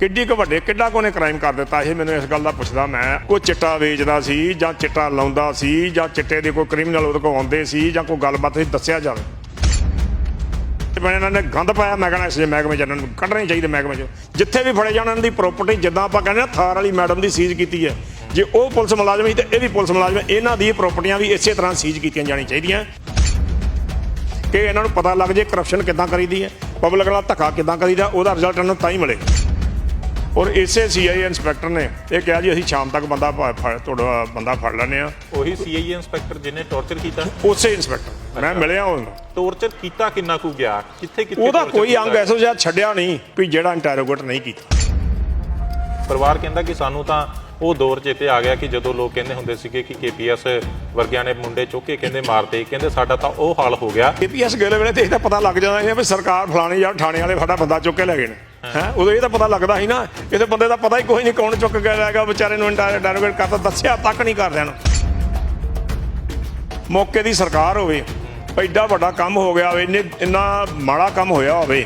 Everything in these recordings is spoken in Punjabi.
ਕਿੱਡੀ ਕੁ ਵੱਡੇ, ਕਿੱਡਾ ਕੋਨੇ ਕ੍ਰਾਈਮ ਕਰ ਦਿੱਤਾ? ਇਹ ਮੈਨੂੰ ਇਸ ਗੱਲ ਦਾ ਪੁੱਛਦਾ ਮੈਂ ਕੋਈ ਚਿੱਟਾ ਵੇਚਦਾ ਸੀ ਜਾਂ ਚਿੱਟਾ ਲਾਉਂਦਾ ਸੀ ਜਾਂ ਚਿੱਟੇ ਦੇ ਕੋਈ ਕ੍ਰਿਮੀਨਲ ਉਹਦੇ ਕੋਲ ਆਉਂਦੇ ਸੀ ਜਾਂ ਕੋਈ ਗੱਲਬਾਤ ਸੀ ਦੱਸਿਆ ਜਾਵੇ? ਤੇ ਮੈਂ ਇਹਨਾਂ ਨੇ ਗੰਦ ਪਾਇਆ, ਮੈਂ ਕਹਿੰਦਾ ਇਸ ਜੇ ਮਹਿਕਮੇ ਚ ਇਹਨਾਂ ਨੂੰ ਕੱਢਣੇ ਚਾਹੀਦੇ ਮਹਿਕਮੇ ਚ। ਜਿੱਥੇ ਵੀ ਫੜੇ ਜਾਣ ਇਹਨਾਂ ਦੀ ਪ੍ਰਾਪਰਟੀ ਜਿੱਦਾਂ ਆਪਾਂ ਕਹਿੰਦੇ ਨਾ ਥਾਰ ਵਾਲੀ ਮੈਡਮ ਦੀ ਸੀਜ਼ ਕੀਤੀ ਹੈ। ਜੇ ਉਹ ਪੁਲਿਸ ਮੁਲਾਜ਼ਮ ਸੀ ਤੇ ਇਹ ਵੀ ਪੁਲਿਸ ਮੁਲਾਜ਼ਮ ਇਹਨਾਂ ਦੀ ਪ੍ਰਾਪਰਟੀਆਂ ਵੀ ਇਸੇ ਤਰ੍ਹਾਂ ਸੀਜ਼ ਕੀਤੀਆਂ ਜਾਣੀਆਂ ਚਾਹੀਦੀਆਂ। ਕਿ ਇਹਨਾਂ ਨੂੰ ਪਤਾ ਲੱਗ ਜੇ ਕਰਪਸ਼ਨ ਕਿੱਦਾਂ ਕਰੀਦੀ ਹੈ ਪਬਲਿਕ ਨਾਲ ਧੱਕਾ ਕਿੱਦਾਂ ਕਰੀਦਾ, ਉਹਦਾ ਰਿਜ਼ਲਟ ਇਹਨਾਂ ਨੂੰ ਤਾਂ ਹੀ ਮਿਲੇ। ਔਰ ਇਸੇ ਸੀਆਈ ਇੰਸਪੈਕਟਰ ਨੇ ਇਹ ਕਿਹਾ ਜੀ ਅਸੀਂ ਸ਼ਾਮ ਤੱਕ ਬੰਦਾ ਫ- ਫ- ਤੁਹਾਡਾ ਬੰਦਾ ਫੜ ਲੈਂਦੇ ਆ ਉਹੀ ਸੀਆਈਏ ਇੰਸਪੈਕਟਰ ਜਿਹਨੇ ਟੌਰਚਰ ਕੀਤਾ? ਉਸੇ ਇੰਸਪੈਕਟਰ ਮੈਂ ਮਿਲਿਆ ਉਹਨੂੰ। ਟੌਰਚਰ ਕੀਤਾ ਕਿੰਨਾ ਕੁ ਗਿਆ? ਕਿੱਥੇ ਕਿੱਥੇ ਉਹਦਾ torture ਕੋਈ ਕੀਤਾ ਅੰਗ ਐਸੋ ਜਿਹਾ ਛੱਡਿਆ ਨਹੀਂ ਵੀ ਜਿਹੜਾ ਇੰਟਰੋਗੇਟ ਨਹੀਂ ਕੀਤਾ। ਪਰਿਵਾਰ ਕਹਿੰਦਾ ਕਿ ਸਾਨੂੰ ਤਾਂ ਉਹ ਦੌਰ ਚੇਤੇ ਆ ਗਿਆ ਕਿ ਜਦੋਂ ਲੋਕ ਕਹਿੰਦੇ ਹੁੰਦੇ ਸੀਗੇ ਕਿ ਕੇਪੀਐਸ ਵਰਗਿਆਂ ਨੇ ਮੁੰਡੇ ਚੁੱਕ ਕੇ ਕਹਿੰਦੇ ਮਾਰਤੇ ਕਹਿੰਦੇ ਸਾਡਾ ਤਾਂ ਉਹ ਹਾਲ ਹੋ ਗਿਆ। ਏਪੀਐਸ ਗੇਲੇ ਵੇਲੇ ਤੇ ਇਹ ਤਾਂ ਪਤਾ ਲੱਗ ਜਾਂਦਾ ਸੀ ਵੀ ਸਰਕਾਰ ਫਲਾਣੀ ਜਾਂ ਥਾਣੇ ਵਾਲੇ ਸਾਡਾ ਬੰਦਾ ਚੁੱਕ ਕੇ ਲੈ ਗਏ ਨੇ। ਹੈ? ਉਦੋਂ ਇਹ ਤਾਂ ਪਤਾ ਲੱਗਦਾ ਸੀ ਨਾ ਇਹਦੇ ਬੰਦੇ ਦਾ ਪਤਾ ਹੀ ਕੋਈ ਨਹੀਂ ਕੌਣ ਚੁੱਕ ਕੇ ਲੈ ਗਿਆ, ਵਿਚਾਰੇ ਨੂੰ ਇੰਟਰੋਗੇਟ ਕਰਤਾ, ਦੱਸਿਆ ਤੱਕ ਨਹੀਂ ਕਰਦਿਆਂ ਨੂੰ। ਮੌਕੇ ਦੀ ਸਰਕਾਰ ਹੋਵੇ, ਐਡਾ ਵੱਡਾ ਕੰਮ ਹੋ ਗਿਆ ਹੋਵੇ, ਇੰਨੇ, ਇੰਨਾ ਮਾੜਾ ਕੰਮ ਹੋਇਆ ਹੋਵੇ,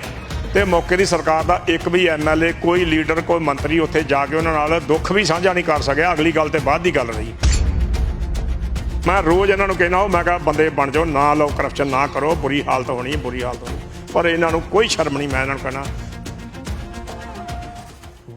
ਤੇ ਮੌਕੇ ਦੀ ਸਰਕਾਰ ਦਾ ਇੱਕ ਵੀ ਐਮਐਲਏ ਕੋਈ ਲੀਡਰ, ਕੋਈ ਮੰਤਰੀ ਉੱਥੇ ਜਾ ਕੇ ਉਹਨਾਂ ਨਾਲ ਦੁੱਖ ਵੀ ਸਾਂਝਾ ਨਹੀਂ ਕਰ ਸਕਿਆ, ਅਗਲੀ ਗੱਲ ਤੇ ਬਾਅਦ ਦੀ ਗੱਲ ਰਹੀ। ਮੈਂ ਰੋਜ਼ ਇਹਨਾਂ ਨੂੰ ਕਹਿਣਾ ਉਹ ਮੈਂ ਕਿਹਾ ਬੰਦੇ ਬਣ ਜਾਓ, ਨਾ ਲਓ ਕਰਪਸ਼ਨ ਨਾ ਕਰੋ, ਬੁਰੀ ਹਾਲਤ ਹੋਣੀ, ਬੁਰੀ ਹਾਲਤ ਹੋਣੀ। ਪਰ ਇਹਨਾਂ ਨੂੰ ਕੋਈ ਸ਼ਰਮ ਨਹੀਂ, ਮੈਂ ਇਹਨਾਂ ਨੂੰ ਕਹਿਣਾ